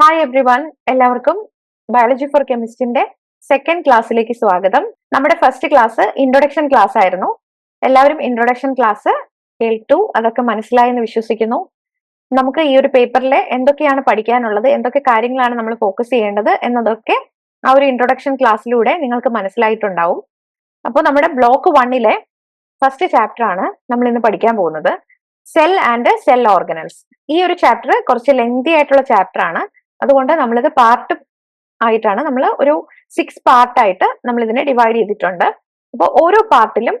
Hi everyone എല്ലാവർക്കും biology for കെമിസ്റ്റിന്റെ second ക്ലാസ്സിലേക്ക് സ്വാഗതം. നമ്മുടെ ഫസ്റ്റ് ക്ലാസ് ഇൻട്രൊഡക്ഷൻ ക്ലാസ് ആയിരുന്നു. എല്ലാവരും ഇൻട്രൊഡക്ഷൻ ക്ലാസ് കേട്ടു അതൊക്കെ മനസ്സിലായി എന്ന് വിശ്വസിക്കുന്നു. നമുക്ക് ഈ ഒരു പേപ്പറിൽ എന്തൊക്കെയാണ് പഠിക്കാനുള്ളത് എന്തൊക്കെ കാര്യങ്ങളാണ് നമ്മൾ ഫോക്കസ് ചെയ്യേണ്ടത് എന്നതൊക്കെ ആ ഒരു ഇൻട്രൊഡക്ഷൻ ക്ലാസ്സിലൂടെ നിങ്ങൾക്ക് മനസ്സിലായിട്ടുണ്ടാവും. അപ്പോൾ നമ്മുടെ ബ്ലോക്ക് വണ്ണിലെ ഫസ്റ്റ് ചാപ്റ്റർ ആണ് നമ്മൾ ഇന്ന് പഠിക്കാൻ പോകുന്നത്. സെൽ ആൻഡ് സെൽ ഓർഗനൽസ് ഈ ഒരു ചാപ്റ്റർ കുറച്ച് ലെങ്തി ആയിട്ടുള്ള ചാപ്റ്റർ ആണ്. അതുകൊണ്ട് നമ്മളിത് പാർട്ട് ആയിട്ടാണ് നമ്മൾ ഒരു സിക്സ് പാർട്ടായിട്ട് നമ്മൾ ഇതിനെ ഡിവൈഡ് ചെയ്തിട്ടുണ്ട്. അപ്പോൾ ഓരോ പാർട്ടിലും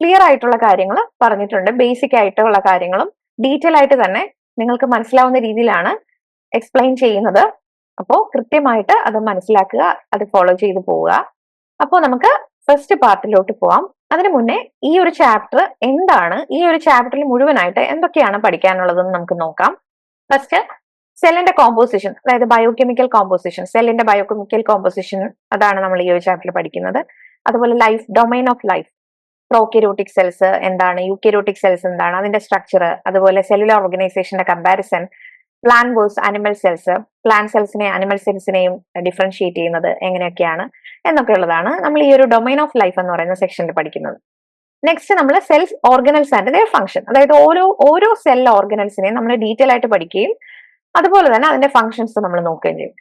ക്ലിയർ ആയിട്ടുള്ള കാര്യങ്ങൾ പറഞ്ഞിട്ടുണ്ട്. ബേസിക് ആയിട്ടുള്ള കാര്യങ്ങളും ഡീറ്റെയിൽ ആയിട്ട് തന്നെ നിങ്ങൾക്ക് മനസ്സിലാവുന്ന രീതിയിലാണ് എക്സ്പ്ലെയിൻ ചെയ്യുന്നത്. അപ്പോൾ കൃത്യമായിട്ട് അത് മനസ്സിലാക്കുക അത് ഫോളോ ചെയ്ത് പോവുക. അപ്പോൾ നമുക്ക് ഫസ്റ്റ് പാർട്ടിലോട്ട് പോവാം. അതിനു മുന്നേ ഈ ഒരു ചാപ്റ്റർ എന്താണ്? ഈ ഒരു ചാപ്റ്ററിൽ മുഴുവനായിട്ട് എന്തൊക്കെയാണ് പഠിക്കാനുള്ളതെന്ന് നമുക്ക് നോക്കാം. ഫസ്റ്റ് സെല്ലിന്റെ കോമ്പോസിഷൻ അതായത് ബയോകെമിക്കൽ കോമ്പോസിഷൻ സെല്ലിന്റെ ബയോകെമിക്കൽ കോമ്പോസിഷൻ അതാണ് നമ്മൾ ഈ ഒരു ചാപ്റ്ററിൽ പഠിക്കുന്നത്. അതുപോലെ life domain of life prokaryotic cells എന്താണ് യുക്യൂരോട്ടിക് സെൽസ് എന്താണ് അതിന്റെ സ്ട്രക്ചർ അതുപോലെ സെല്ലുലർ ഓർഗനൈസേഷന്റെ comparison plant versus animal cells plant സെൽസിനെ animal സെൽസിനെയും ഡിഫറൻഷിയേറ്റ് ചെയ്യുന്നത് എങ്ങനെയൊക്കെയാണ് എന്നൊക്കെ ഉള്ളതാണ് നമ്മൾ ഈ ഒരു ഡൊമൈൻ ഓഫ് ലൈഫ് എന്ന് പറയുന്ന സെക്ഷനിൽ പഠിക്കുന്നത്. നെക്സ്റ്റ് നമ്മൾ cells organelles and their function അതായത് ഓരോ ഓരോ സെൽ ഓർഗനൽസിനെയും നമ്മൾ ഡീറ്റെയിൽ ആയിട്ട് പഠിക്കുകയും അതുപോലെ തന്നെ അതിന്റെ ഫംഗ്ഷൻസ് നമ്മൾ നോക്കുകയും ചെയ്യും.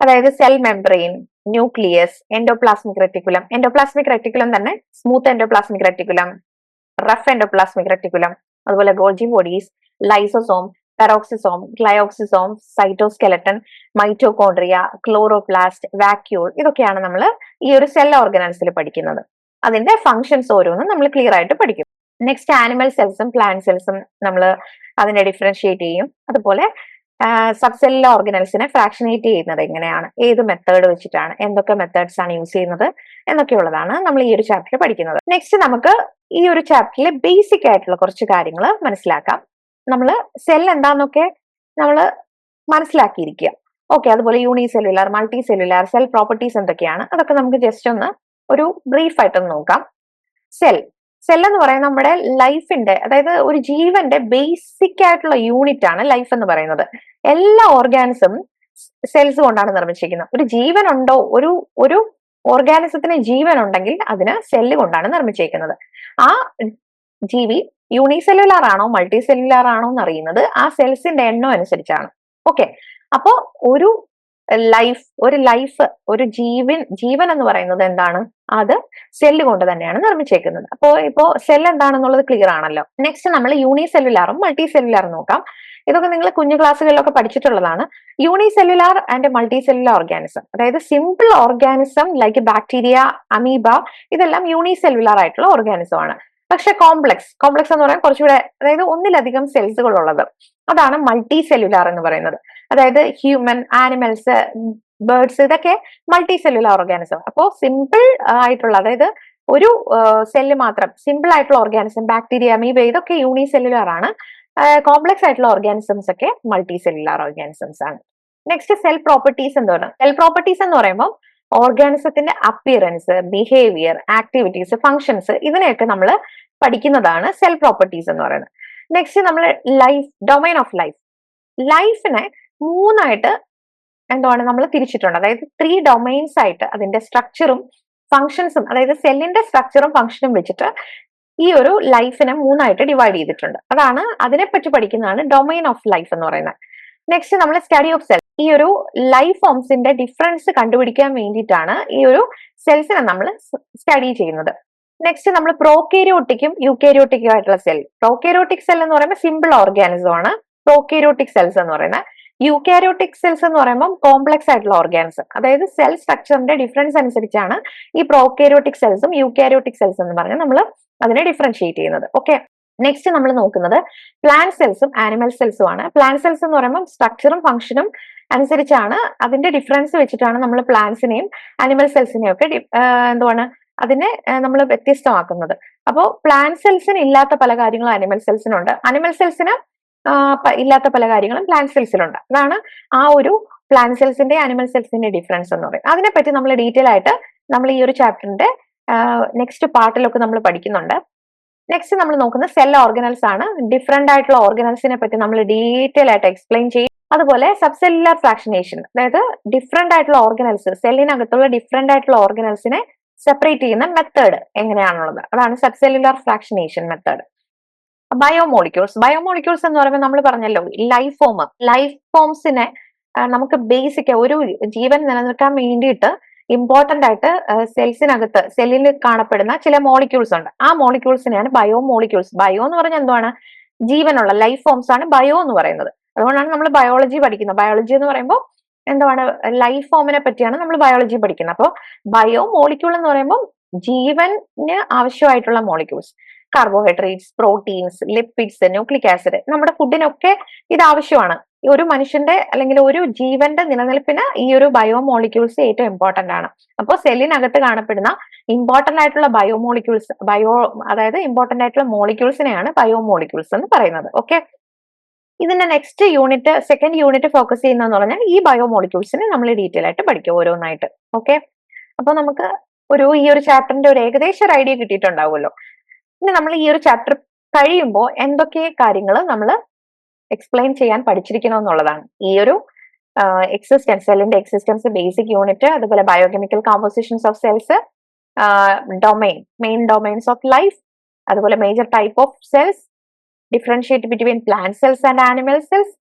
അതായത് cell membrane nucleus endoplasmic reticulum endoplasmic reticulum തന്നെ smooth endoplasmic reticulum rough endoplasmic reticulum അതുപോലെ Golgi bodies lysosome peroxisome glyoxysome cytoskeleton mitochondria chloroplast vacuole ഇതൊക്കെയാണ് നമ്മൾ ഈ ഒരു സെൽ ഓർഗനൽസിൽ പഠിക്കുന്നത്. അതിന്റെ ഫങ്ഷൻസ് ഓരോന്നും നമ്മൾ ക്ലിയർ ആയിട്ട് പഠിക്കും. നെക്സ്റ്റ് ആനിമൽ സെൽസും പ്ലാന്റ് സെൽസും നമ്മൾ അതിനെ ഡിഫറൻഷിയേറ്റ് ചെയ്യും. അതുപോലെ സബ്സെല്ലുലർ ഓർഗനൽസിനെ ഫ്രാക്ഷനേറ്റ് ചെയ്യുന്നത് എങ്ങനെയാണ്? ഏത് മെത്തേഡ് വെച്ചിട്ടാണ്? എന്തൊക്കെ മെത്തേഡ്സ് ആണ് യൂസ് ചെയ്യുന്നത്? എന്നൊക്കെയുള്ളതാണ് നമ്മൾ ഈ ഒരു ചാപ്റ്ററിൽ പഠിക്കുന്നത്. നെക്സ്റ്റ് നമുക്ക് ഈ ഒരു ചാപ്റ്ററിലെ ബേസിക് ആയിട്ടുള്ള കുറച്ച് കാര്യങ്ങൾ മനസ്സിലാക്കാം. നമ്മൾ സെൽ എന്താന്നൊക്കെ നമ്മൾ മനസ്സിലാക്കിയിരിക്കുക. ഓക്കെ അതുപോലെ unicellular multicellular cell properties എന്തൊക്കെയാണ്? അതൊക്കെ നമുക്ക് ജസ്റ്റ് ഒന്ന് ഒരു ബ്രീഫ് ആയിട്ടൊന്ന് നോക്കാം. സെൽ സെൽ എന്ന് പറയുന്നത് നമ്മുടെ ലൈഫിന്റെ അതായത് ഒരു ജീവന്റെ ബേസിക് ആയിട്ടുള്ള യൂണിറ്റ് ആണ് ലൈഫ് എന്ന് പറയുന്നത്. എല്ലാ ഓർഗാനിസും സെൽസ് കൊണ്ടാണ് നിർമ്മിച്ചിരിക്കുന്നത്. ഒരു ജീവൻ ഉണ്ടോ ഒരു ഒരു ഓർഗാനിസത്തിന് ജീവൻ ഉണ്ടെങ്കിൽ അതിന് സെല്ല് കൊണ്ടാണ് നിർമ്മിച്ചിരിക്കുന്നത്. ആ ജീവി യൂണിസെല്ലുലാർ ആണോ മൾട്ടി സെല്ലുലാർ ആണോ എന്ന് അറിയുന്നത് ആ സെൽസിന്റെ എണ്ണം അനുസരിച്ചാണ്. ഓക്കെ അപ്പോ ഒരു ലൈഫ് ഒരു ലൈഫ് ഒരു ജീവൻ ജീവൻ എന്ന് പറയുന്നത് എന്താണ്? അത് സെല്ല് കൊണ്ട് തന്നെയാണ് നിർമ്മിച്ചേക്കുന്നത്. അപ്പോ ഇപ്പോ സെൽ എന്താണെന്നുള്ളത് ക്ലിയർ ആണല്ലോ. നെക്സ്റ്റ് നമ്മൾ യൂണി സെല്ലുലാറും മൾട്ടി സെല്ലുലാറും നോക്കാം. ഇതൊക്കെ നിങ്ങൾ കുഞ്ഞു ക്ലാസ്സുകളിലൊക്കെ പഠിച്ചിട്ടുള്ളതാണ്. Unicellular and multicellular organism അതായത് simple organism like bacteria amoeba ഇതെല്ലാം യൂണി സെല്ലുലാർ ആയിട്ടുള്ള ഓർഗാനിസം ആണ്. പക്ഷെ കോംപ്ലക്സ് കോംപ്ലക്സ് എന്ന് പറയാൻ കുറച്ചുകൂടെ അതായത് ഒന്നിലധികം സെൽസുകൾ ഉള്ളത് അതാണ് മൾട്ടി സെല്ലുലാർ എന്ന് പറയുന്നത്. അതായത് ഹ്യൂമൻ ആനിമൽസ് ബേർഡ്സ് ഇതൊക്കെ മൾട്ടി സെല്ലുലാർ ഓർഗാനിസം അപ്പോൾ സിമ്പിൾ ആയിട്ടുള്ള അതായത് ഒരു സെല്ല് മാത്രം സിമ്പിൾ ആയിട്ടുള്ള ഓർഗാനിസം ബാക്ടീരിയ അമീബ ഇതൊക്കെ യൂണി സെല്ലുലാർ ആണ് കോംപ്ലക്സ് ആയിട്ടുള്ള ഓർഗാനിസംസ് ഒക്കെ മൾട്ടി സെല്ലുലാർ ഓർഗാനിസംസ് ആണ്. നെക്സ്റ്റ് സെൽ പ്രോപ്പർട്ടീസ് പറയുന്നത് സെൽ പ്രോപ്പർട്ടീസ് എന്ന് പറയുമ്പോൾ ഓർഗാനിസത്തിന്റെ അപ്പിയറൻസ് ബിഹേവിയർ ആക്ടിവിറ്റീസ് ഫങ്ഷൻസ് ഇതിനെയൊക്കെ നമ്മൾ പഠിക്കുന്നതാണ് സെൽ പ്രോപ്പർട്ടീസ് എന്ന് പറയുന്നത്. നെക്സ്റ്റ് നമ്മൾ ലൈഫ് ഡൊമൈൻ ഓഫ് ലൈഫ് ലൈഫിനെ മൂന്നായിട്ട് എന്താണ് നമ്മൾ തിരിച്ചിട്ടുണ്ട്. അതായത് ത്രീ ഡൊമൈൻസ് ആയിട്ട് അതിന്റെ സ്ട്രക്ചറും ഫങ്ഷൻസും അതായത് സെല്ലിന്റെ സ്ട്രക്ചറും ഫങ്ഷനും വെച്ചിട്ട് ഈ ഒരു ലൈഫിനെ മൂന്നായിട്ട് ഡിവൈഡ് ചെയ്തിട്ടുണ്ട്. അതാണ് അതിനെപ്പറ്റി പഠിക്കുന്നതാണ് ഡൊമൈൻ ഓഫ് ലൈഫ് എന്ന് പറയുന്നത്. നെക്സ്റ്റ് നമ്മൾ സ്റ്റഡി ഓഫ് സെൽ ഈ ഒരു ലൈഫ് ഫോംസിന്റെ ഡിഫറൻസ് കണ്ടുപിടിക്കാൻ വേണ്ടിയിട്ടാണ് ഈ ഒരു സെൽസിനെ നമ്മൾ സ്റ്റഡി ചെയ്യുന്നത്. നെക്സ്റ്റ് നമ്മൾ പ്രോക്കേരിയോട്ടിക്കും യുക്കേരിയോട്ടിക്കും ആയിട്ടുള്ള സെൽ പ്രോക്കേരിയോട്ടിക് സെൽ എന്ന് പറയുമ്പോൾ സിമ്പിൾ ഓർഗാനിസം ആണ്. പ്രോക്കേരിയോട്ടിക് സെൽസ് എന്ന് പറയുന്നത് യൂക്കാരിയോട്ടിക് സെൽസ് എന്ന് പറയുമ്പോൾ കോംപ്ലക്സ് ആയിട്ടുള്ള ഓർഗാനിസം അതായത് സെൽ സ്ട്രക്ചറിന്റെ ഡിഫറൻസ് അനുസരിച്ചാണ് ഈ പ്രോക്കേരിയോട്ടിക് സെൽസും യൂക്കാരിയോട്ടിക് സെൽസ് എന്ന് പറഞ്ഞാൽ നമ്മൾ അതിനെ ഡിഫറൻഷിയേറ്റ് ചെയ്യുന്നത്. ഓക്കെ നെക്സ്റ്റ് നമ്മൾ നോക്കുന്നത് പ്ലാന്റ് സെൽസും ആനിമൽ സെൽസും ആണ്. പ്ലാന്റ് സെൽസ് എന്ന് പറയുമ്പോൾ സ്ട്രക്ചറും ഫംഗ്ഷനും അനുസരിച്ചാണ് അതിന്റെ ഡിഫറൻസ് വെച്ചിട്ടാണ് നമ്മൾ പ്ലാന്റ്സിനെയും ആനിമൽ സെൽസിനെയും ഒക്കെ എന്തുവാണ് അതിനെ നമ്മൾ വ്യത്യസ്തമാക്കുന്നത്. അപ്പോൾ പ്ലാന്റ് സെൽസിന് ഇല്ലാത്ത പല കാര്യങ്ങളും അനിമൽ സെൽസിനുണ്ട് അനിമൽ സെൽസിന് ഇല്ലാത്ത പല കാര്യങ്ങളും പ്ലാന്റ് സെൽസിലുണ്ട് അതാണ് ആ ഒരു പ്ലാന്റ് സെൽസിന്റെ അനിമൽ സെൽസിന്റെ ഡിഫറൻസ് എന്ന് പറയുന്നത് അതിനെപ്പറ്റി നമ്മൾ ഡീറ്റെയിൽ ആയിട്ട് നമ്മൾ ഈ ഒരു ചാപ്റ്ററിന്റെ നെക്സ്റ്റ് പാർട്ടിലൊക്കെ നമ്മൾ പഠിക്കുന്നുണ്ട്. നെക്സ്റ്റ് നമ്മൾ നോക്കുന്ന സെൽ ഓർഗനൽസ് ആണ്. ഡിഫറെന്റ് ആയിട്ടുള്ള ഓർഗനൽസിനെ പറ്റി നമ്മൾ ഡീറ്റെയിൽ ആയിട്ട് എക്സ്പ്ലെയിൻ ചെയ്യും. അതുപോലെ സബ്സെല്ലുലാർ ഫ്രാക്ഷനേഷൻ അതായത് ഡിഫറെന്റ് ആയിട്ടുള്ള ഓർഗനൽസ് സെല്ലിനകത്തുള്ള ഡിഫറെന്റ് ആയിട്ടുള്ള ഓർഗനൽസിനെ സെപ്പറേറ്റ് ചെയ്യുന്ന മെത്തേഡ് എങ്ങനെയാണുള്ളത്? അതാണ് subcellular fractionation method biomolecules biomolecules എന്ന് പറയുമ്പോൾ നമ്മൾ പറഞ്ഞല്ലോ ലൈഫ് ഫോം ലൈഫ് ഫോംസിനെ നമുക്ക് ബേസിക് ഒരു ജീവൻ നിലനിർത്താൻ വേണ്ടിയിട്ട് ഇമ്പോർട്ടന്റ് ആയിട്ട് സെൽസിനകത്ത് സെല്ലിൽ കാണപ്പെടുന്ന ചില മോളിക്യൂൾസ് ഉണ്ട്. ആ മോളിക്യൂൾസിനെയാണ് ബയോ മോളിക്യൂൾസ് ബയോ എന്ന് പറഞ്ഞാൽ എന്താണ് ജീവനുള്ള ലൈഫ് ഫോംസ് ആണ് ബയോ എന്ന് പറയുന്നത്. അതുകൊണ്ടാണ് നമ്മൾ ബയോളജി പഠിക്കുന്നത്. ബയോളജി എന്ന് പറയുമ്പോൾ എന്താണ് ലൈഫ് ഫോമിനെ പറ്റിയാണ് നമ്മൾ ബയോളജി പഠിക്കുന്നത്. അപ്പോൾ ബയോ മോളിക്യൂൾ എന്ന് പറയുമ്പോൾ ജീവന് ആവശ്യമായിട്ടുള്ള molecules carbohydrates proteins lipids nucleic acid നമ്മുടെ ഫുഡിനൊക്കെ ഇത് ആവശ്യമാണ്. ഈ ഒരു മനുഷ്യന്റെ അല്ലെങ്കിൽ ഒരു ജീവന്റെ നിലനിൽപ്പിന് ഈ ഒരു ബയോമോളിക്യൂൾസ് ഏറ്റവും ഇമ്പോർട്ടന്റ് ആണ്. അപ്പോൾ സെല്ലിനകത്ത് കാണപ്പെടുന്ന ഇമ്പോർട്ടന്റ് ആയിട്ടുള്ള ബയോമോളിക്യൂൾസ് ബയോ അതായത് ഇമ്പോർട്ടന്റ് ആയിട്ടുള്ള മോളിക്യൂൾസിനെയാണ് ബയോ മോളിക്യൂൾസ് എന്ന് പറയുന്നത്. ഓക്കെ ഇതിന്റെ next unit second unit focus ചെയ്യുന്നതെന്ന് പറഞ്ഞാൽ ഈ ബയോ മോളിക്യൂൾസിനെ നമ്മൾ ഡീറ്റെയിൽ ആയിട്ട് പഠിക്കും ഓരോന്നായിട്ട്. ഓക്കെ അപ്പൊ നമുക്ക് ഒരു ഈ ഒരു ചാപ്റ്ററിന്റെ ഒരു ഏകദേശം ഒരു ഐഡിയ കിട്ടിയിട്ടുണ്ടാവുമല്ലോ. പിന്നെ നമ്മൾ ഈ ഒരു ചാപ്റ്റർ കഴിയുമ്പോൾ എന്തൊക്കെ കാര്യങ്ങൾ നമ്മൾ എക്സ്പ്ലെയിൻ ചെയ്യാൻ പഠിച്ചിരിക്കണം എന്നുള്ളതാണ് ഈ ഒരു എക്സിസ്റ്റൻസ് സെല്ലിന്റെ എക്സിസ്റ്റൻസ് ബേസിക് യൂണിറ്റ് അതുപോലെ biochemical compositions of cells domain main domains of life അതുപോലെ major type of cells differentiate between plant cells and animal cells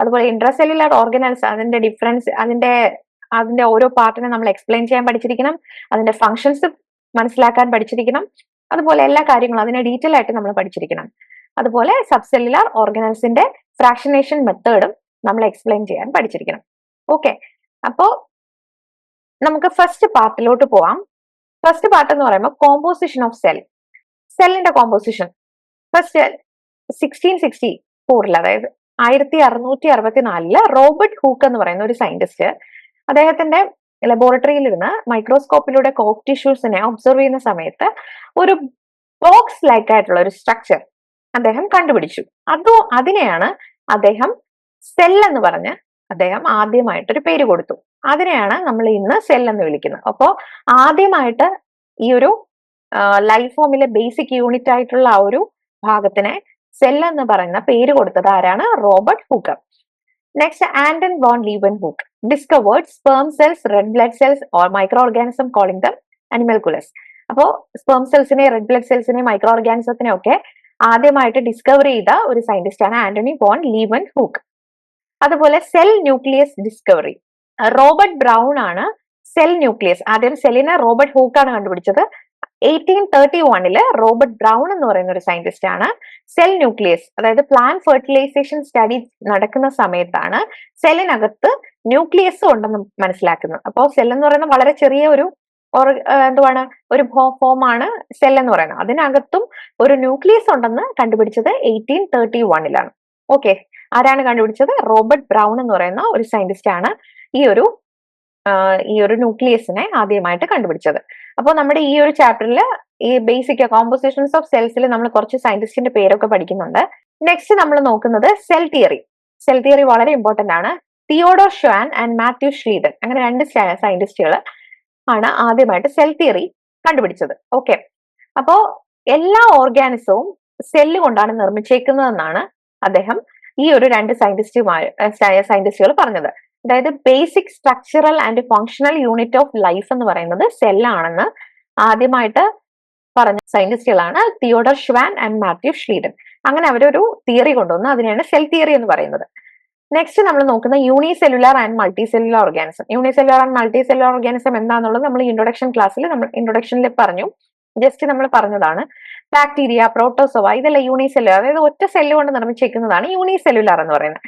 അതുപോലെ ഇൻട്രസെല്ലുലാർ ഓർഗനൽസ് അതിന്റെ ഡിഫറൻസ് അതിന്റെ അതിന്റെ ഓരോ പാർട്ടിനെ നമ്മൾ എക്സ്പ്ലെയിൻ ചെയ്യാൻ പഠിച്ചിരിക്കണം അതിന്റെ ഫങ്ഷൻസ് മനസ്സിലാക്കാൻ പഠിച്ചിരിക്കണം അതുപോലെ എല്ലാ കാര്യങ്ങളും അതിനെ ഡീറ്റെയിൽ ആയിട്ട് നമ്മൾ പഠിച്ചിരിക്കണം. അതുപോലെ സബ്സെല്ലുലാർ ഓർഗനൽസിന്റെ ഫ്രാക്ഷനേഷൻ മെത്തേഡും നമ്മൾ എക്സ്പ്ലെയിൻ ചെയ്യാൻ പഠിച്ചിരിക്കണം. ഓക്കെ അപ്പോ നമുക്ക് ഫസ്റ്റ് പാർട്ടിലോട്ട് പോവാം. ഫസ്റ്റ് പാർട്ട് എന്ന് പറയുമ്പോൾ കോമ്പോസിഷൻ ഓഫ് സെൽ സെല്ലിന്റെ കോമ്പോസിഷൻ ഫസ്റ്റ് സിക്സ്റ്റീൻ സിക്സ്റ്റി ഫോറിൽ അതായത് ആയിരത്തി അറുന്നൂറ്റി അറുപത്തിനാലിൽ റോബർട്ട് ഹൂക്ക് എന്ന് പറയുന്ന ഒരു സയന്റിസ്റ്റ് അദ്ദേഹത്തിന്റെ ലബോറട്ടറിയിൽ ഇരുന്ന് മൈക്രോസ്കോപ്പിലൂടെ കോക്ക് ടിഷ്യൂസിനെ ഒബ്സർവ് ചെയ്യുന്ന സമയത്ത് ഒരു ബോക്സ് ലൈക്ക് ആയിട്ടുള്ള ഒരു സ്ട്രക്ചർ അദ്ദേഹം കണ്ടുപിടിച്ചു. അതോ അതിനെയാണ് അദ്ദേഹം സെൽ എന്ന് പറഞ്ഞ് അദ്ദേഹം ആദ്യമായിട്ടൊരു പേര് കൊടുത്തു. അതിനെയാണ് നമ്മൾ ഇന്ന് സെൽ എന്ന് വിളിക്കുന്നത്. അപ്പോൾ ആദ്യമായിട്ട് ഈ ഒരു ലൈഫ് ഫോമിലെ ബേസിക് യൂണിറ്റ് ആയിട്ടുള്ള ആ ഒരു ഭാഗത്തിനെ സെൽ എന്ന് പറയുന്ന പേര് കൊടുത്തത് ആരാണ്? Robert Hooker next Anton von Leeuwenhoek discovered sperm cells red blood cells or microorganism calling them animalcules അപ്പോ സ്പേം സെൽസിനെ റെഡ് ബ്ലഡ് സെൽസിനെ മൈക്രോ ഓർഗാനിസത്തിനെ ഒക്കെ ആദ്യമായിട്ട് ഡിസ്കവർ ചെയ്ത ഒരു സയന്റിസ്റ്റ് ആണ് ആന്റണി വോൺ ലീവൻ ഹൂക്ക്. അതുപോലെ cell nucleus discovery Robert Brown ആണ് സെൽ ന്യൂക്ലിയസ് ആദ്യം സെല്ലിനെ റോബർട്ട് ഹൂക്കാണ് കണ്ടുപിടിച്ചത്. എയ്റ്റീൻ തേർട്ടി വണ്ണിൽ റോബർട്ട് ബ്രൗൺ എന്ന് പറയുന്ന ഒരു സയന്റിസ്റ്റ് ആണ് സെൽ ന്യൂക്ലിയസ് അതായത് പ്ലാൻ ഫെർട്ടിലൈസേഷൻ സ്റ്റഡി നടക്കുന്ന സമയത്താണ് സെല്ലിനകത്ത് ന്യൂക്ലിയസ് ഉണ്ടെന്ന് മനസ്സിലാക്കുന്നത്. അപ്പോൾ സെൽ എന്ന് പറയുന്നത് വളരെ ചെറിയ ഒരു എന്തുവാണ്? ഒരു ഫോം ആണ് സെൽ എന്ന് പറയുന്നത്. അതിനകത്തും ഒരു ന്യൂക്ലിയസ് ഉണ്ടെന്ന് കണ്ടുപിടിച്ചത് എയ്റ്റീൻ തേർട്ടി വണ്ണിലാണ് ഓക്കെ ആരാണ് കണ്ടുപിടിച്ചത്? റോബർട്ട് ബ്രൗൺ എന്ന് പറയുന്ന ഒരു സയന്റിസ്റ്റ് ആണ് ഈ ഒരു ഈ ഒരു ന്യൂക്ലിയസിനെ ആദ്യമായിട്ട് കണ്ടുപിടിച്ചത്. അപ്പോൾ നമ്മുടെ ഈ ഒരു ചാപ്റ്ററിൽ ഈ ബേസിക് കോമ്പോസിഷൻസ് ഓഫ് സെൽസിൽ നമ്മൾ കുറച്ച് സയന്റിസ്റ്റിന്റെ പേരൊക്കെ പഠിക്കുന്നുണ്ട്. നെക്സ്റ്റ് നമ്മൾ നോക്കുന്നത് സെൽ തിയറി സെൽ തിയറി വളരെ ഇമ്പോർട്ടന്റ് ആണ്. Theodor Schwann and Matthew Schleiden. അങ്ങനെ രണ്ട് സയന്റിസ്റ്റുകൾ ആണ് ആദ്യമായിട്ട് സെൽ തിയറി കണ്ടുപിടിച്ചത്. ഓക്കെ അപ്പോ എല്ലാ ഓർഗാനിസവും സെല്ല് കൊണ്ടാണ് നിർമ്മിച്ചേക്കുന്നതെന്നാണ് അദ്ദേഹം ഈ ഒരു രണ്ട് സയന്റിസ്റ്റുമാർ സയന്റിസ്റ്റുകൾ പറഞ്ഞത്. അതായത് basic structural and functional unit of life എന്ന് പറയുന്നത് സെല്ലാണെന്ന് ആദ്യമായിട്ട് പറഞ്ഞ സയന്റിസ്റ്റുകളാണ് Theodor Schwann and Matthew Schleiden. അങ്ങനെ അവരൊരു തിയറി കൊണ്ടുവന്നു അതിനെയാണ് സെൽ തിയറി എന്ന് പറയുന്നത്. നെക്സ്റ്റ് നമ്മൾ നോക്കുന്ന unicellular and multicellular organism unicellular and multicellular organism എന്താണെന്നുള്ളത് നമ്മൾ ഇൻട്രൊഡക്ഷൻ ക്ലാസ്സിൽ നമ്മൾ ഇൻട്രൊഡക്ഷനിൽ പറഞ്ഞു. ജസ്റ്റ് നമ്മൾ പറഞ്ഞതാണ്. ബാക്ടീരിയ പ്രോട്ടോസോവ ഇതെല്ലാം യൂണിസെല്ലുലാർ അതായത് ഒറ്റ സെല്ല് കൊണ്ട് നിർമ്മിച്ചിരിക്കുന്നതാണ് യൂണിസെല്ലുലാർ എന്ന് പറയുന്നത്.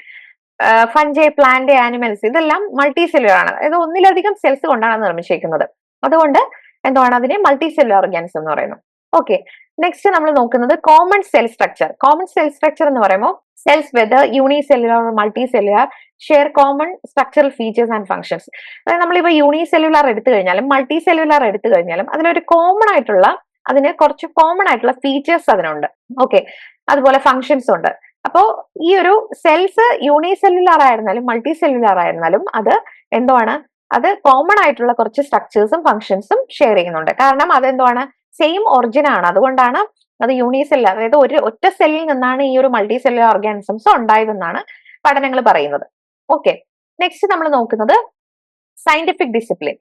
ഫഞ്ചെ പ്ലാന്റ് ആനിമൽസ് ഇതെല്ലാം മൾട്ടി സെല്ലുലാർ ആണ്. അതായത് ഒന്നിലധികം സെൽസ് കൊണ്ടാണ് നിർമ്മിച്ചിരിക്കുന്നത് അതുകൊണ്ട് എന്താണ് അതിനെ മൾട്ടി സെല്ലുലാർ ഓർഗാനിസം എന്ന് പറയുന്നത് ഓക്കെ നെക്സ്റ്റ് നമ്മൾ നോക്കുന്നത് common cell structure common cell structure എന്ന് പറയുമ്പോൾ cells whether unicellular multi cellular share common structural features and functions അതായത് നമ്മളിപ്പോൾ യൂണിസെല്ലുലാർ എടുത്തു കഴിഞ്ഞാലും മൾട്ടി സെല്ലുലാർ എടുത്തു കഴിഞ്ഞാലും അതിലൊരു കോമൺ ആയിട്ടുള്ള അതിന് കുറച്ച് കോമൺ ആയിട്ടുള്ള ഫീച്ചേഴ്സ് അതിനുണ്ട്. ഓക്കെ അതുപോലെ ഫങ്ഷൻസ് ഉണ്ട്. അപ്പോൾ ഈ ഒരു സെൽസ് യൂണിസെല്ലുലാർ ആയിരുന്നാലും മൾട്ടി സെല്ലുലാർ ആയിരുന്നാലും അത് എന്താണ് അത് കോമൺ ആയിട്ടുള്ള കുറച്ച് സ്ട്രക്ചേഴ്സും ഫങ്ഷൻസും ഷെയർ ചെയ്യുന്നുണ്ട്. കാരണം അതെന്താണ് സെയിം ഒറിജിനാണ് അതുകൊണ്ടാണ് അത് യൂണിസെല്ല അതായത് ഒരു ഒറ്റ സെല്ലിൽ നിന്നാണ് ഈ ഒരു മൾട്ടി സെല്ലുലർ ഓർഗാനിസംസ് ഉണ്ടായതെന്നാണ് പഠനങ്ങൾ പറയുന്നത്. ഓക്കെ നെക്സ്റ്റ് നമ്മൾ നോക്കുന്നത് scientific discipline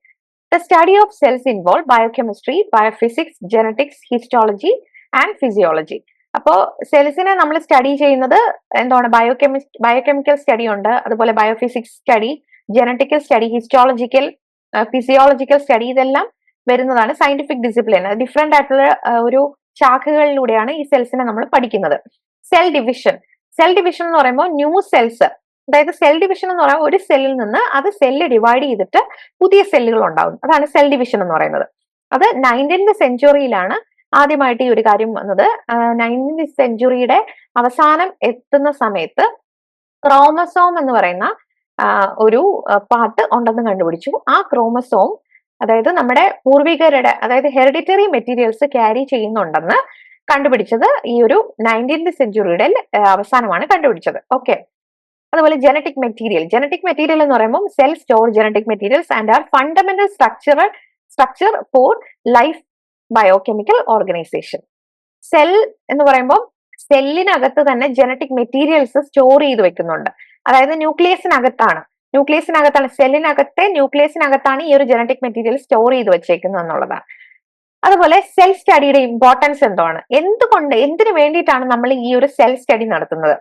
the study of cells involve biochemistry biophysics genetics histology and physiology അപ്പോ സെൽസിനെ നമ്മൾ സ്റ്റഡി ചെയ്യുന്നത് എന്താണ്? ബയോകെമി ബയോകെമിക്കൽ സ്റ്റഡി ഉണ്ട്. അതുപോലെ biophysics study genetical study histological physiological study ഇതെല്ലാം വരുന്നതാണ് സയന്റിഫിക് ഡിസിപ്ലിൻ ഡിഫറെന്റ് ആയിട്ടുള്ള ഒരു ശാഖകളിലൂടെയാണ് ഈ സെൽസിനെ നമ്മൾ പഠിക്കുന്നത്. സെൽ ഡിവിഷൻ സെൽ ഡിവിഷൻ എന്ന് പറയുമ്പോൾ ന്യൂ സെൽസ് അതായത് സെൽ ഡിവിഷൻ എന്ന് പറയുമ്പോൾ ഒരു സെല്ലിൽ നിന്ന് അത് സെല്ല് ഡിവൈഡ് ചെയ്തിട്ട് പുതിയ സെല്ലുകൾ ഉണ്ടാകും അതാണ് സെൽ ഡിവിഷൻ എന്ന് പറയുന്നത്. അത് നയന്റീൻത് സെഞ്ചുറിയിലാണ് ആദ്യമായിട്ട് ഈ ഒരു കാര്യം വന്നത്. നയന്റീൻത് സെഞ്ചുറിയുടെ അവസാനം എത്തുന്ന സമയത്ത് ക്രോമസോം എന്ന് പറയുന്ന ഒരു പാർട്ട് ഉണ്ടെന്ന് കണ്ടുപിടിച്ചു. ആ ക്രോമസോം അതായത് നമ്മുടെ പൂർവികരുടെ അതായത് ഹെറിഡിറ്ററി മെറ്റീരിയൽസ് ക്യാരി ചെയ്യുന്നുണ്ടെന്ന് കണ്ടുപിടിച്ചത് ഈ ഒരു നയന്റീൻത് സെഞ്ചുറിയുടെ അവസാനമാണ് കണ്ടുപിടിച്ചത്. ഓക്കെ. അതുപോലെ ജനറ്റിക് മെറ്റീരിയൽ. ജനറ്റിക് മെറ്റീരിയൽ എന്ന് പറയുമ്പോൾ cell store genetic materials and are fundamental structural structure for life biochemical organization. Cell എന്ന് പറയുമ്പോൾ സെല്ലിനകത്ത് തന്നെ ജനറ്റിക് മെറ്റീരിയൽസ് സ്റ്റോർ ചെയ്ത് വെക്കുന്നുണ്ട്. അതായത് ന്യൂക്ലിയസിനകത്താണ്. ന്യൂക്ലിയസിനകത്താണ് സെല്ലിനകത്തെ ന്യൂക്ലിയസിനകത്താണ് ഈ ഒരു ജനറ്റിക് മെറ്റീരിയൽ സ്റ്റോർ ചെയ്ത് വെച്ചേക്കുന്നത് എന്നുള്ളതാണ്. അതുപോലെ സെൽ സ്റ്റഡിയുടെ ഇമ്പോർട്ടൻസ് എന്താണ്? എന്തുകൊണ്ട് എന്തിനു വേണ്ടിയിട്ടാണ് നമ്മൾ ഈ ഒരു സെൽ സ്റ്റഡി നടത്തുന്നത്?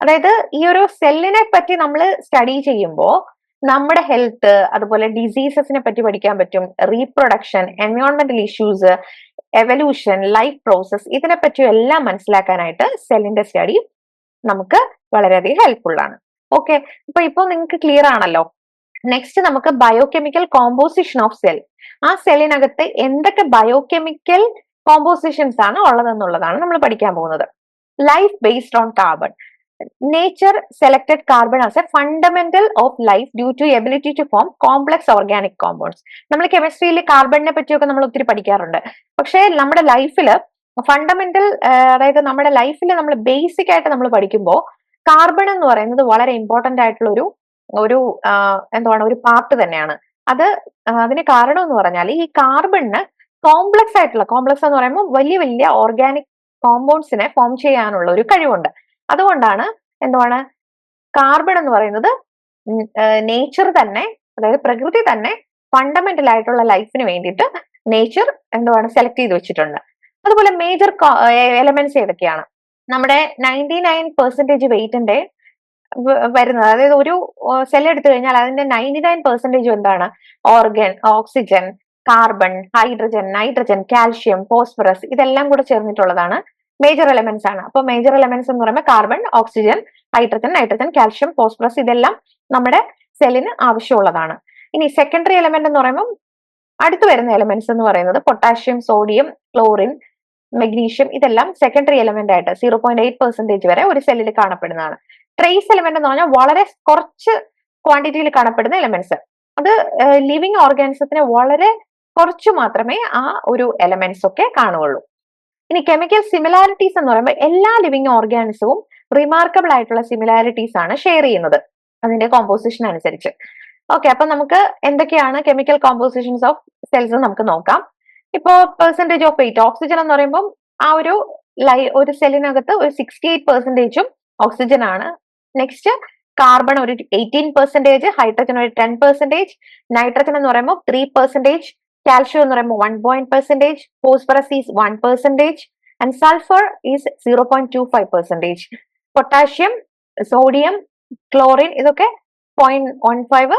അതായത് ഈ ഒരു സെല്ലിനെ പറ്റി നമ്മൾ സ്റ്റഡി ചെയ്യുമ്പോൾ നമ്മുടെ ഹെൽത്ത് അതുപോലെ ഡിസീസസിനെ പറ്റി പഠിക്കാൻ പറ്റും റീപ്രൊഡക്ഷൻ എൻവയോൺമെന്റൽ ഇഷ്യൂസ് എവല്യൂഷൻ ലൈഫ് പ്രോസസ് ഇതിനെ പറ്റിയും എല്ലാം മനസ്സിലാക്കാനായിട്ട് സെല്ലിന്റെ സ്റ്റഡി നമുക്ക് വളരെയധികം ഹെൽപ്ഫുൾ ആണ്. ഓക്കെ അപ്പൊ ഇപ്പൊ നിങ്ങൾക്ക് ക്ലിയർ ആണല്ലോ. നെക്സ്റ്റ് നമുക്ക് ബയോകെമിക്കൽ കോമ്പോസിഷൻ ഓഫ് സെൽ ആ സെല്ലിനകത്ത് എന്തൊക്കെ ബയോകെമിക്കൽ കോമ്പോസിഷൻസ് ആണ് ഉള്ളതെന്നുള്ളതാണ് നമ്മൾ പഠിക്കാൻ പോകുന്നത്. Life based on carbon nature selected carbon as a fundamental of life due to ability to form complex organic compounds നമ്മൾ കെമിസ്ട്രിയിൽ കാർബണിനെ പറ്റിയൊക്കെ നമ്മൾ ഒത്തിരി പഠിക്കാറുണ്ട്. പക്ഷേ നമ്മുടെ ലൈഫിൽ ഫണ്ടമെന്റൽ അതായത് നമ്മുടെ ലൈഫിൽ നമ്മൾ ബേസിക് ആയിട്ട് നമ്മൾ പഠിക്കുമ്പോൾ കാർബൺ എന്ന് പറയുന്നത് വളരെ ഇമ്പോർട്ടന്റ് ആയിട്ടുള്ള ഒരു ഒരു എന്താണ് ഒരു പാർട്ട് തന്നെയാണ്. അത് അതിന് കാരണം എന്ന് പറഞ്ഞാൽ ഈ കാർബണിന് കോംപ്ലക്സ് ആയിട്ടുള്ള കോംപ്ലക്സ് എന്ന് പറയുമ്പോൾ വലിയ വലിയ ഓർഗാനിക് കോമ്പൗണ്ട്സിനെ ഫോം ചെയ്യാനുള്ള ഒരു കഴിവുണ്ട്. അതുകൊണ്ടാണ് എന്താണ് കാർബൺ എന്ന് പറയുന്നത് നേച്ചർ തന്നെ അതായത് പ്രകൃതി തന്നെ ഫണ്ടമെന്റൽ ആയിട്ടുള്ള ലൈഫിന് വേണ്ടിയിട്ട് നേച്ചർ എന്താണ് സെലക്ട് ചെയ്ത് വെച്ചിട്ടുണ്ട്. അതുപോലെ മേജർ എലമെന്റ്സ് ഏതൊക്കെയാണ്? നമ്മുടെ നയന്റി നയൻ പെർസെന്റേജ് വെയിറ്റിന്റെ വരുന്നത്. അതായത് ഒരു സെൽ എടുത്തു കഴിഞ്ഞാൽ അതിന്റെ നയന്റി നയൻ പെർസെന്റേജ് എന്താണ്? Organ oxygen carbon hydrogen nitrogen calcium phosphorus ഇതെല്ലാം കൂടെ ചേർന്നിട്ടുള്ളതാണ് മേജർ എലമെന്റ്സ് ആണ്. അപ്പോൾ മേജർ എലമെന്റ്സ് എന്ന് പറയുമ്പോൾ carbon oxygen hydrogen nitrogen calcium phosphorus ഇതെല്ലാം നമ്മുടെ സെല്ലിന് ആവശ്യമുള്ളതാണ്. ഇനി സെക്കൻഡറി എലമെന്റ് എന്ന് പറയുമ്പോൾ അടുത്ത് വരുന്ന എലമെന്റ്സ് എന്ന് പറയുന്നത് പൊട്ടാഷ്യം സോഡിയം ക്ലോറിൻ മെഗ്നീഷ്യം ഇതെല്ലാം സെക്കൻഡറി എലമെന്റ് ആയിട്ട് സീറോ പോയിന്റ് എയ്റ്റ് പെർസെന്റേജ് വരെ ഒരു സെല്ലിൽ കാണപ്പെടുന്നതാണ്. ട്രേസ് എലമെന്റ് എന്ന് പറഞ്ഞാൽ വളരെ കുറച്ച് ക്വാണ്ടിറ്റിയിൽ കാണപ്പെടുന്ന എലമെന്റ്സ് അത് ലിവിങ് ഓർഗാനിസത്തിന് വളരെ കുറച്ച് മാത്രമേ ആ ഒരു എലമെന്റ്സ് ഒക്കെ കാണുകയുള്ളൂ. ഇനി കെമിക്കൽ സിമിലാരിറ്റീസ് എന്ന് പറയുമ്പോൾ എല്ലാ ലിവിങ് ഓർഗാനിസവും റിമാർക്കബിൾ ആയിട്ടുള്ള സിമിലാരിറ്റീസ് ആണ് ഷെയർ ചെയ്യുന്നത്. അതിന്റെ കോമ്പോസിഷൻ അനുസരിച്ച്. ഓക്കെ അപ്പൊ നമുക്ക് എന്തൊക്കെയാണ് കെമിക്കൽ കോമ്പോസിഷൻസ് ഓഫ് സെൽസ് നമുക്ക് നോക്കാം. ഇപ്പോ പെർസെന്റേജ് ഓഫ് വെയിറ്റ് ഓക്സിജൻ എന്ന് പറയുമ്പോൾ ആ ഒരു ലൈ ഒരു സെല്ലിനകത്ത് ഒരു സിക്സ്റ്റി എയ്റ്റ് പെർസെന്റേജും ഓക്സിജൻ ആണ്. നെക്സ്റ്റ് കാർബൺ ഒരു എയ്റ്റീൻ പെർസെന്റേജ് ഹൈഡ്രജൻ ഒരു ടെൻ പെർസെന്റേജ് നൈട്രജൻ എന്ന് പറയുമ്പോൾ ത്രീ പെർസെന്റേജ് കാൽഷ്യം എന്ന് പറയുമ്പോൾ one point percentage phosphorus is one percentage and sulphur is zero point two five percentage potassium sodium chlorine ഇതൊക്കെ point one five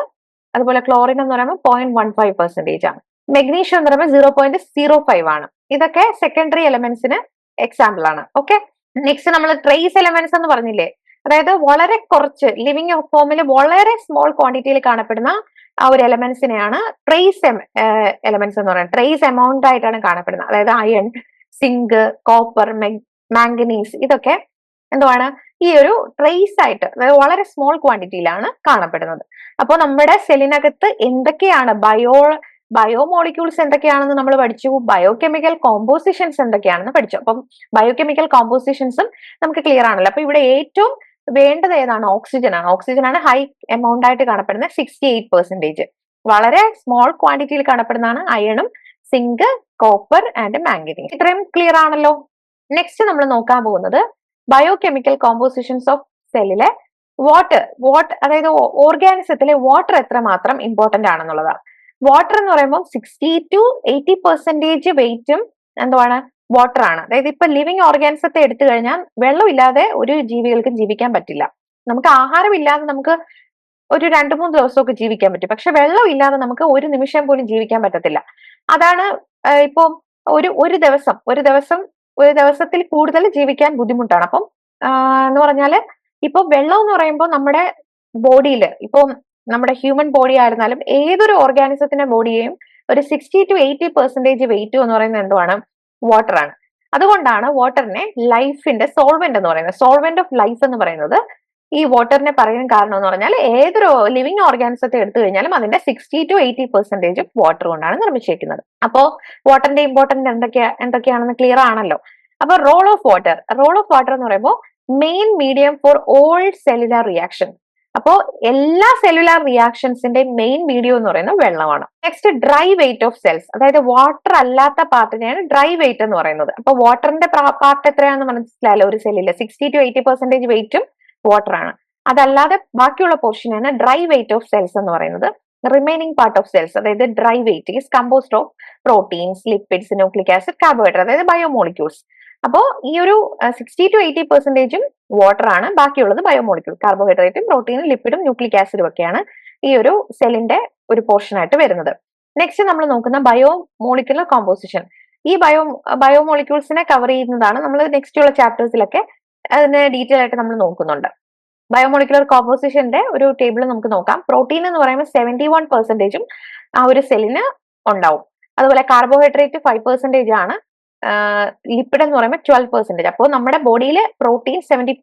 അതുപോലെ chlorine എന്ന് പറയുമ്പോൾ point one five percentage ആണ്. Magnesium എന്ന് പറയുമ്പോൾ സീറോ പോയിന്റ് സീറോ ഫൈവ് ആണ്. ഇതൊക്കെ secondary എലമെന്റ്സിന് എക്സാമ്പിൾ ആണ്. ഓക്കെ നെക്സ്റ്റ് നമ്മൾ ട്രേസ് എലമെന്റ്സ് എന്ന് പറഞ്ഞില്ലേ? അതായത് വളരെ കുറച്ച് ലിവിങ് ഫോമിൽ വളരെ സ്മോൾ ക്വാണ്ടിറ്റിയിൽ കാണപ്പെടുന്ന ആ ഒരു എലമെന്റ്സിനെയാണ് ട്രേസ് എലമെന്റ്സ് എന്ന് പറയുന്നത്. ട്രേസ് എമൗണ്ട് ആയിട്ടാണ് കാണപ്പെടുന്നത്. അതായത് അയൺ സിങ്ക് കോപ്പർ മാംഗനീസ് ഇതൊക്കെ എന്തുവാണ്? ഈ ഒരു ട്രേസ് ആയിട്ട് അതായത് വളരെ സ്മോൾ ക്വാണ്ടിറ്റിയിലാണ് കാണപ്പെടുന്നത്. അപ്പോൾ നമ്മുടെ സെല്ലിനകത്ത് എന്തൊക്കെയാണ് ബയോ ബയോമോളിക്യൂൾസ് എന്തൊക്കെയാണെന്ന് നമ്മൾ പഠിച്ചു. ബയോകെമിക്കൽ കോമ്പോസിഷൻസ് എന്തൊക്കെയാണെന്ന് പഠിച്ചു. അപ്പം ബയോകെമിക്കൽ കോമ്പോസിഷൻസും നമുക്ക് ക്ലിയർ ആണല്ലോ. അപ്പൊ ഇവിടെ ഏറ്റവും വേണ്ടത് ഏതാണ്? ഓക്സിജൻ ആണ്. ഓക്സിജൻ ആണ് ഹൈ എമൗണ്ട് ആയിട്ട് കാണപ്പെടുന്ന സിക്സ്റ്റി എയ്റ്റ് പെർസെന്റേജ് വളരെ സ്മോൾ ക്വാണ്ടിറ്റിയിൽ കാണപ്പെടുന്നതാണ് അയണും സിങ്ക് കോപ്പർ ആൻഡ് മാംഗനീസ് ഇത്രയും ക്ലിയർ ആണല്ലോ. നെക്സ്റ്റ് നമ്മൾ നോക്കാൻ പോകുന്നത് ബയോ കെമിക്കൽ കോമ്പോസിഷൻസ് ഓഫ് സെല്ലിലെ വാട്ടർ വാട്ടർ അതായത് ഓർഗാനിസത്തിലെ വാട്ടർ എത്രമാത്രം ഇമ്പോർട്ടന്റ് ആണെന്നുള്ളതാണ്. വാട്ടർ എന്ന് പറയുമ്പോൾ സിക്സ്റ്റി ടു എയ്റ്റി പെർസെന്റേജ് വെയിറ്റും എന്താണ് വാട്ടർ ആണ്. അതായത് ഇപ്പൊ ലിവിങ് ഓർഗാനിസത്തെ എടുത്തു കഴിഞ്ഞാൽ വെള്ളമില്ലാതെ ഒരു ജീവികൾക്കും ജീവിക്കാൻ പറ്റില്ല. നമുക്ക് ആഹാരമില്ലാതെ നമുക്ക് ഒരു രണ്ട് മൂന്ന് ദിവസമൊക്കെ ജീവിക്കാൻ പറ്റും. പക്ഷെ വെള്ളം ഇല്ലാതെ നമുക്ക് ഒരു നിമിഷം പോലും ജീവിക്കാൻ പറ്റത്തില്ല. അതാണ് ഇപ്പൊ ഒരു ഒരു ദിവസം ഒരു ദിവസം ഒരു ദിവസത്തിൽ കൂടുതൽ ജീവിക്കാൻ ബുദ്ധിമുട്ടാണ്. അപ്പം എന്ന് പറഞ്ഞാൽ ഇപ്പൊ വെള്ളം എന്ന് പറയുമ്പോൾ നമ്മുടെ ബോഡിയിൽ ഇപ്പൊ നമ്മുടെ ഹ്യൂമൻ ബോഡി ആയിരുന്നാലും ഏതൊരു ഓർഗാനിസത്തിന്റെ ബോഡിയെയും ഒരു sixty to eighty percentage weight എന്ന് പറയുന്നത് എന്തുവാണ്? വാട്ടറാണ് അതുകൊണ്ടാണ് വാട്ടറിനെ ലൈഫിന്റെ സോൾവെന്റ് എന്ന് പറയുന്നത്. സോൾവെന്റ് ഓഫ് ലൈഫ് എന്ന് പറയുന്നത് ഈ വാട്ടറിനെ പറയുന്ന കാരണം എന്ന് പറഞ്ഞാൽ ഏതൊരു ലിവിങ് ഓർഗാനിസത്തെ എടുത്തു കഴിഞ്ഞാലും അതിന്റെ sixty to eighty percentage water കൊണ്ടാണ് നിർമ്മിച്ചിരിക്കുന്നത് അപ്പോൾ വാട്ടറിന്റെ ഇമ്പോർട്ടന്റ് എന്തൊക്കെയാ? എന്തൊക്കെയാണെന്ന് ക്ലിയർ ആണല്ലോ. അപ്പോൾ role of water role of water എന്ന് പറയുമ്പോൾ main medium for all cellular reaction അപ്പോ എല്ലാ സെല്ലുലാർ റിയാക്ഷൻസിന്റെ മെയിൻ വീഡിയോ എന്ന് പറയുന്നത് വെള്ളമാണ്. Next dry weight of cells അതായത് വാട്ടർ അല്ലാത്ത പാർട്ടിനെയാണ് ഡ്രൈ വെയിറ്റ് എന്ന് പറയുന്നത്. അപ്പോൾ വാട്ടറിന്റെ പാർട്ട് എത്രയാണെന്ന് മനസ്സിലായല്ലോ ഒരു സെല്ലിൽ സിക്സ്റ്റി ടു എയ്റ്റി പെർസെന്റേജ് വെയിറ്റും വാട്ടർ ആണ്. അതല്ലാതെ ബാക്കിയുള്ള പോർഷനാണ് ഡ്രൈ വെയിറ്റ് ഓഫ് സെൽസ് എന്ന് പറയുന്നത്. റിമൈനിങ് പാർട്ട് ഓഫ് സെൽസ് അതായത് dry weight is composed of proteins lipids nucleic acid carbohydrate അതായത് ബയോമോളിക്യൂൾസ് അപ്പോൾ ഈ ഒരു സിക്സ്റ്റി ടു എയ്റ്റി പെർസെന്റേജും വാട്ടർ ആണ്. ബാക്കിയുള്ളത് ബയോമോളിക്യൂൾ കാർബോഹൈഡ്രേറ്റും പ്രോട്ടീനും ലിപ്പിഡും ന്യൂക്ലിക് ആസിഡും ഒക്കെയാണ് ഈ ഒരു സെല്ലിന്റെ ഒരു പോർഷൻ ആയിട്ട് വരുന്നത്. നെക്സ്റ്റ് നമ്മൾ നോക്കുന്ന ബയോ മോളിക്കുലർ കോമ്പോസിഷൻ ഈ ബയോ ബയോമോളിക്യൂൾസിനെ കവർ ചെയ്യുന്നതാണ് നമ്മൾ നെക്സ്റ്റ് ഉള്ള ചാപ്റ്റേഴ്സിലൊക്കെ അതിനെ ഡീറ്റെയിൽ ആയിട്ട് നമ്മൾ നോക്കുന്നുണ്ട്. ബയോമോളിക്കുലർ കോമ്പോസിഷന്റെ ഒരു ടേബിൾ നമുക്ക് നോക്കാം. പ്രോട്ടീൻ എന്ന് പറയുമ്പോൾ സെവന്റി വൺ പെർസെന്റേജും ആ ഒരു സെല്ലിന് ഉണ്ടാവും. അതുപോലെ കാർബോഹൈഡ്രേറ്റ് ഫൈവ് പെർസെന്റേജ് ആണ്. ലിപ്പിഡ് എന്ന് പറയുമ്പോൾ ട്വൽവ് പെർസെന്റേജ് അപ്പോൾ നമ്മുടെ ബോഡിയിൽ protein seventy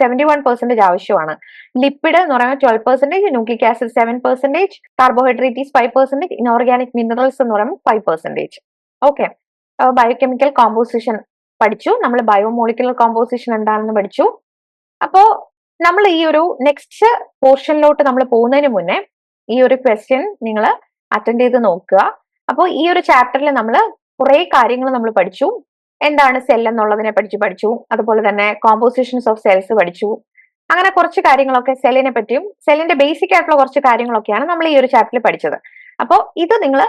seventy one percentage ആവശ്യമാണ്. ലിപ്പിഡ് എന്ന് പറയുമ്പോൾ twelve percentage nucleic acid seven percentage carbohydrates five percentage inorganic minerals എന്ന് പറയുമ്പോൾ five percentage okay biochemical composition പഠിച്ചു. നമ്മൾ ബയോമോളിക്കുലർ കോമ്പോസിഷൻ എന്താണെന്ന് പഠിച്ചു. അപ്പോൾ നമ്മൾ ഈ ഒരു നെക്സ്റ്റ് പോർഷനിലോട്ട് നമ്മൾ പോകുന്നതിന് മുന്നേ ഈ ഒരു ക്വസ്റ്റ്യൻ നിങ്ങൾ അറ്റൻഡ് ചെയ്ത് നോക്കുക. അപ്പോൾ ഈ ഒരു ചാപ്റ്ററിൽ നമ്മൾ കുറെ കാര്യങ്ങൾ നമ്മൾ പഠിച്ചു. എന്താണ് സെൽ എന്നുള്ളതിനെ പഠിച്ചു പഠിച്ചു. അതുപോലെ തന്നെ കോമ്പോസിഷൻസ് ഓഫ് സെൽസ് പഠിച്ചു. അങ്ങനെ കുറച്ച് കാര്യങ്ങളൊക്കെ സെല്ലിനെ പറ്റിയും സെല്ലിന്റെ ബേസിക് ആയിട്ടുള്ള കുറച്ച് കാര്യങ്ങളൊക്കെയാണ് നമ്മൾ ഈ ഒരു ചാപ്റ്ററിൽ പഠിച്ചത്. അപ്പോൾ ഇത് നിങ്ങൾ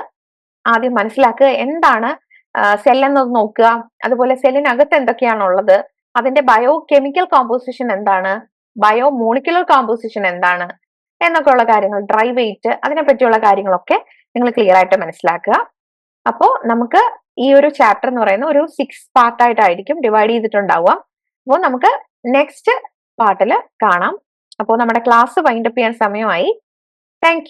ആദ്യം മനസ്സിലാക്കുക എന്താണ് സെൽ എന്നത് നോക്കുക. അതുപോലെ സെല്ലിനകത്ത് എന്തൊക്കെയാണുള്ളത്? അതിന്റെ ബയോ കെമിക്കൽ കോമ്പോസിഷൻ എന്താണ്? ബയോ മോളിക്കുലർ കോമ്പോസിഷൻ എന്താണ്? എന്നൊക്കെയുള്ള കാര്യങ്ങൾ ഡ്രൈ വെയിറ്റ് അതിനെ പറ്റിയുള്ള കാര്യങ്ങളൊക്കെ നിങ്ങൾ ക്ലിയർ ആയിട്ട് മനസ്സിലാക്കുക. അപ്പോൾ നമുക്ക് ഈ ഒരു ചാപ്റ്റർ എന്ന് പറയുന്ന ഒരു സിക്സ് പാർട്ടായിട്ടായിരിക്കും ഡിവൈഡ് ചെയ്തിട്ടുണ്ടാവുക. അപ്പോൾ നമുക്ക് നെക്സ്റ്റ് പാർട്ടിൽ കാണാം. അപ്പോൾ നമ്മുടെ ക്ലാസ് വൈൻഡപ്പ് ചെയ്യാൻ സമയമായി. താങ്ക്